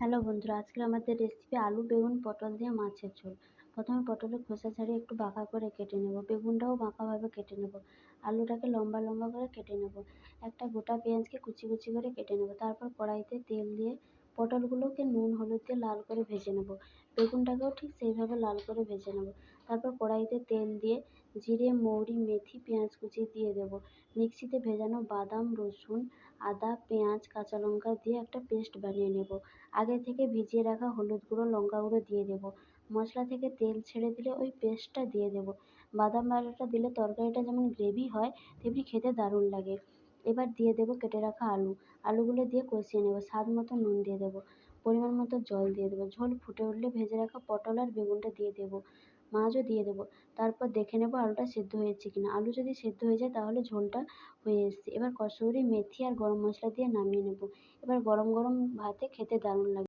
Hello বন্ধুরা আজকে আমাদের রেসিপি আলু, বেগুন, পটল দিয়ে মাছের ঝোল। প্রথমে পটলের খোসা ছাড়িয়ে একটু বাঁকা করে কেটে নেব। বেগুনটাও বাঁকাভাবে কেটে নেব। আলুটাকে লম্বা লম্বা করে কেটে নেব। একটা গোটা পেঁয়াজকে কুচি কুচি করে কেটে নেব। তারপর কড়াইতে তেল দিয়ে পটলগুলোকে নুন, হলুদ দিয়ে লাল করে ভেজে নেব। বেগুনটাকেও ঠিক সেইভাবে লাল করে ভেজে নেব। তারপর কড়াইতে তেল দিয়ে জিরে, মৌরি, মেথি, পেঁয়াজ কুচি দিয়ে দেবো। মিক্সিতে ভেজানো বাদাম, রসুন, আদা, পেঁয়াজ, কাঁচা লঙ্কা দিয়ে একটা পেস্ট বানিয়ে নেব। আগে থেকে ভিজিয়ে রাখা হলুদ গুঁড়ো, লঙ্কা গুঁড়ো দিয়ে দেবো। মশলা থেকে তেল ছেড়ে দিলে ওই পেস্টটা দিয়ে দেবো। বাদাম বাটাটা দিলে তরকারিটা যেমন গ্রেভি হয়, তেমনি খেতে দারুণ লাগে। এবার দিয়ে দেবো কেটে রাখা আলু। আলুগুলো দিয়ে কষিয়ে নেব, স্বাদ মতো নুন দিয়ে দেবো, পরিমাণ মতো জল দিয়ে দেবো। ঝোল ফুটে উঠলে ভেজে রাখা পটল আর বেগুনটা দিয়ে দেবো, মাছও দিয়ে দেবো। তারপর দেখে নেব আলুটা সেদ্ধ হয়েছে কিনা। আলু যদি সেদ্ধ হয়ে যায় তাহলে ঝোলটা হয়ে এসছে। এবার কসুরি, মেথি আর গরম মশলা দিয়ে নামিয়ে নেব। এবার গরম গরম ভাতে খেতে দারুণ লাগে।